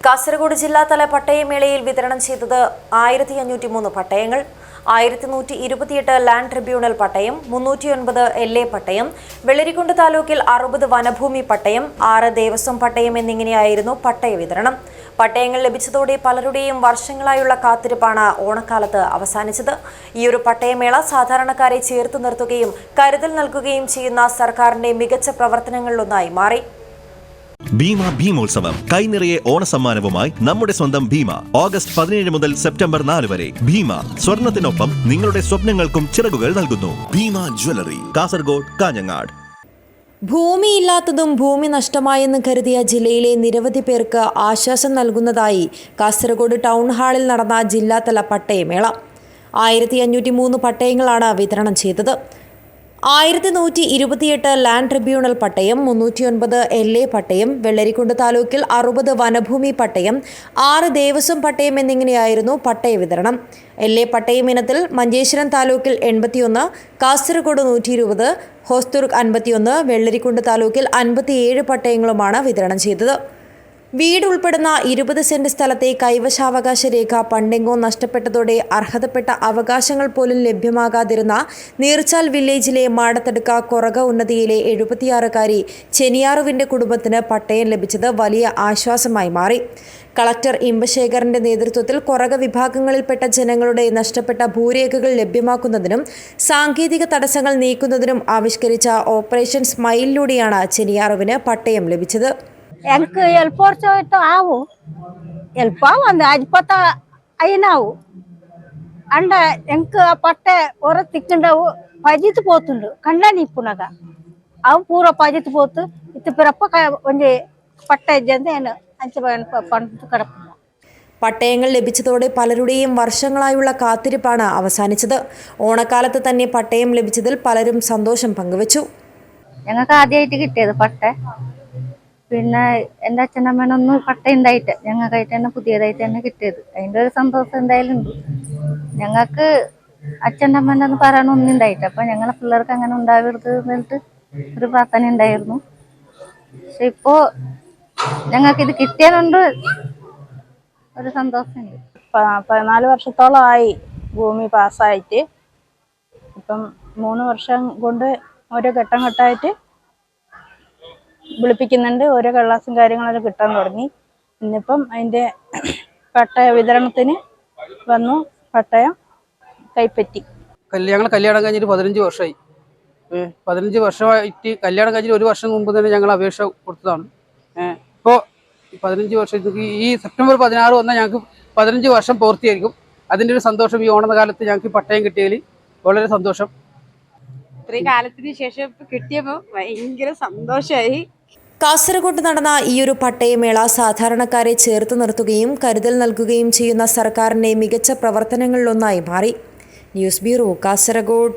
കാസർഗോഡ് ജില്ലാതല പട്ടയമേളയിൽ വിതരണം ചെയ്തത് ആയിരത്തി അഞ്ഞൂറ്റി മൂന്ന് പട്ടയങ്ങൾ ആയിരത്തി നൂറ്റി ഇരുപത്തിയെട്ട് ലാൻഡ് ട്രിബ്യൂണൽ പട്ടയം മുന്നൂറ്റിയൊൻപത് എൽ എ പട്ടയം വെള്ളരിക്കുണ്ട് താലൂക്കിൽ അറുപത് വനഭൂമി പട്ടയം ആറ് ദേവസ്വം പട്ടയം എന്നിങ്ങനെയായിരുന്നു പട്ടയ വിതരണം. പട്ടയങ്ങൾ ലഭിച്ചതോടെ പലരുടെയും വർഷങ്ങളായുള്ള കാത്തിരിപ്പാണ് ഓണക്കാലത്ത് അവസാനിച്ചത്. ഈയൊരു പട്ടയമേള സാധാരണക്കാരെ ചേർത്ത് നിർത്തുകയും കരുതൽ നൽകുകയും ചെയ്യുന്ന സർക്കാരിന്റെ മികച്ച പ്രവർത്തനങ്ങളിലൊന്നായി മാറി. ഭീമ ഭീമോത്സവം. കൈനിറയെ ഓണസമ്മാനവുമായി നമ്മുടെ സ്വന്തം ഭീമ. ഓഗസ്റ്റ് പതിനേഴ് മുതൽ സെപ്റ്റംബർ നാല് വരെ. ഭീമ സ്വർണത്തിനൊപ്പം നിങ്ങളുടെ സ്വപ്നങ്ങൾക്കും ചിറകുകൾ നൽകുന്നു. ഭീമ ജ്വല്ലറി കാസർഗോഡ് കാഞ്ഞങ്ങാട്. ഭൂമിയില്ലാത്തതും ഭൂമി നഷ്ടമായെന്ന് കരുതിയ ജില്ലയിലെ നിരവധി പേർക്ക് ആശ്വാസം നൽകുന്നതായി കാസർഗോഡ് ടൗൺ ഹാളിൽ നടന്ന ജില്ലാതല പട്ടയമേള. ആയിരത്തി അഞ്ഞൂറ്റി മൂന്ന് പട്ടയങ്ങളാണ് വിതരണം ചെയ്തത്. ആയിരത്തി നൂറ്റി ഇരുപത്തിയെട്ട് ലാൻഡ് ട്രിബ്യൂണൽ പട്ടയം മുന്നൂറ്റിയൊൻപത് എൽ എ പട്ടയം വെള്ളരിക്കുണ്ട് താലൂക്കിൽ അറുപത് വനഭൂമി പട്ടയം ആറ് ദേവസ്വം പട്ടയം എന്നിങ്ങനെയായിരുന്നു പട്ടയ വിതരണം. എൽ എ പട്ടയം ഇനത്തിൽ മഞ്ചേശ്വരം താലൂക്കിൽ എൺപത്തിയൊന്ന് കാസർഗോഡ് നൂറ്റി ഇരുപത് ഹോസ്തുർഗ് അൻപത്തിയൊന്ന് വെള്ളരിക്കുണ്ട് താലൂക്കിൽ അൻപത്തിയേഴ് പട്ടയങ്ങളുമാണ് വിതരണം ചെയ്തത്. വീട് ഉൾപ്പെടുന്ന ഇരുപത് സെന്റ് സ്ഥലത്തെ കൈവശാവകാശ രേഖ പണ്ടെങ്കോ നഷ്ടപ്പെട്ടതോടെ അർഹതപ്പെട്ട അവകാശങ്ങൾ പോലും ലഭ്യമാകാതിരുന്ന നീർച്ചാൽ വില്ലേജിലെ മാടത്തടുക്ക കൊറക ഉന്നതിയിലെ എഴുപത്തിയാറുകാരി ചെനിയാറുവിന്റെ കുടുംബത്തിന് പട്ടയം ലഭിച്ചത് വലിയ ആശ്വാസമായി മാറി. കളക്ടർ ഇമ്പശേഖറിന്റെ നേതൃത്വത്തിൽ കൊറക വിഭാഗങ്ങളിൽപ്പെട്ട ജനങ്ങളുടെ നഷ്ടപ്പെട്ട ഭൂരേഖകൾ ലഭ്യമാക്കുന്നതിനും സാങ്കേതിക തടസ്സങ്ങൾ നീക്കുന്നതിനും ആവിഷ്കരിച്ച ഓപ്പറേഷൻ സ്മൈലിലൂടെയാണ് ചെനിയാറുവിന് പട്ടയം ലഭിച്ചത്. എനിക്ക് എൽപ്പോർച്ചോയിട്ടോ ആവും. എൽപ്പാവും അന്ന് അരിപ്പത്ത അയിനാവും. ಅಂಡ ಎಂಕ ಪಟ್ಟೆ ಹೊರ ತಿಕ್ಕಂಡವು ಪಜಿತ್ ಪೋತುಂಡು ಕಂಡನಿ ಇಪ್ಪುನಗ ಅವು ಪೂರ ಪಜಿತ್ ಪೋತು ಇತ್ತು ಪಿರಪ್ಪ ಒಂಜಿ ಪಟ್ಟೆ ಇದ್ದಂತೆ ಏನು ಅಂಚ ಪಂಡ ಕಡಪ പട്ടയങ്ങൾ ലഭിച്ചതോടെ പലരുടെയും വർഷങ്ങളായുള്ള കാത്തിരിപ്പാണ് അവസാനിച്ചത്. ഓണക്കാലത്ത് തന്നെ പട്ടയം ലഭിച്ചതിൽ പലരും സന്തോഷം പങ്കുവച്ചു. ഞങ്ങൾക്ക് ആദ്യമായിട്ട് കിട്ടിയത് പട്ട. പിന്നെ എന്റെ അച്ഛനമ്മേനൊന്നും പട്ടയുണ്ടായിട്ട് ഞങ്ങൾക്കായിട്ട് തന്നെ പുതിയതായിട്ട് തന്നെ കിട്ടിയത്. അതിന്റെ ഒരു സന്തോഷം എന്തായാലും ഉണ്ട്. ഞങ്ങൾക്ക് അച്ഛന്റെ അമ്മ ഒന്ന് പറയാനൊന്നും ഉണ്ടായിട്ട് അപ്പൊ ഞങ്ങളെ പിള്ളേർക്ക് അങ്ങനെ ഉണ്ടാവരുത് എന്നിട്ട് ഒരു പ്രാർത്ഥന ഉണ്ടായിരുന്നു. പക്ഷെ ഇപ്പോ ഞങ്ങൾക്ക് ഇത് കിട്ടിയതുകൊണ്ട് ഒരു സന്തോഷമുണ്ട്. പതിനാല് വർഷത്തോളമായി ഭൂമി പാസ്സായിട്ട്. ഇപ്പം മൂന്ന് വർഷം കൊണ്ട് ഓരോ ഘട്ടം ഘട്ടമായിട്ട് വിളിപ്പിക്കുന്നുണ്ട്. ഓരോ കള്ളാസും കാര്യങ്ങളൊക്കെ കിട്ടാൻ തുടങ്ങി. ഇന്നിപ്പം അതിന്റെ പട്ടയ വിതരണത്തിന് വന്നു. പട്ടയം കൈപ്പറ്റി. ഞങ്ങൾ കല്യാണം കഴിഞ്ഞിട്ട് പതിനഞ്ച് വർഷമായി പതിനഞ്ച് വർഷമായിട്ട് കല്യാണം കഴിഞ്ഞിട്ട് ഒരു വർഷം മുമ്പ് തന്നെ ഞങ്ങൾ അപേക്ഷ കൊടുത്തതാണ്. ഇപ്പോൾ പതിനഞ്ച് വർഷത്തേക്ക് ഈ സെപ്റ്റംബർ പതിനാറ് വന്നാൽ ഞങ്ങൾക്ക് പതിനഞ്ച് വർഷം പൂർത്തിയായിരിക്കും. അതിന്റെ ഒരു സന്തോഷം ഈ ഓണക്കാലത്ത് ഞങ്ങൾക്ക് പട്ടയം കിട്ടിയതിൽ വളരെ സന്തോഷം. ഇത്രയും കാലത്തിന് ശേഷം കിട്ടിയപ്പോൾ ഭയങ്കര സന്തോഷമായി കാസർഗോഡ് നടന്ന ഈയൊരു പട്ടയമേള സാധാരണക്കാരെ ചേർത്ത് നിർത്തുകയും കരുതൽ നൽകുകയും ചെയ്യുന്ന സർക്കാരിന്റെ മികച്ച പ്രവർത്തനങ്ങളിലൊന്നായി മാറി. News bureau Kasaragod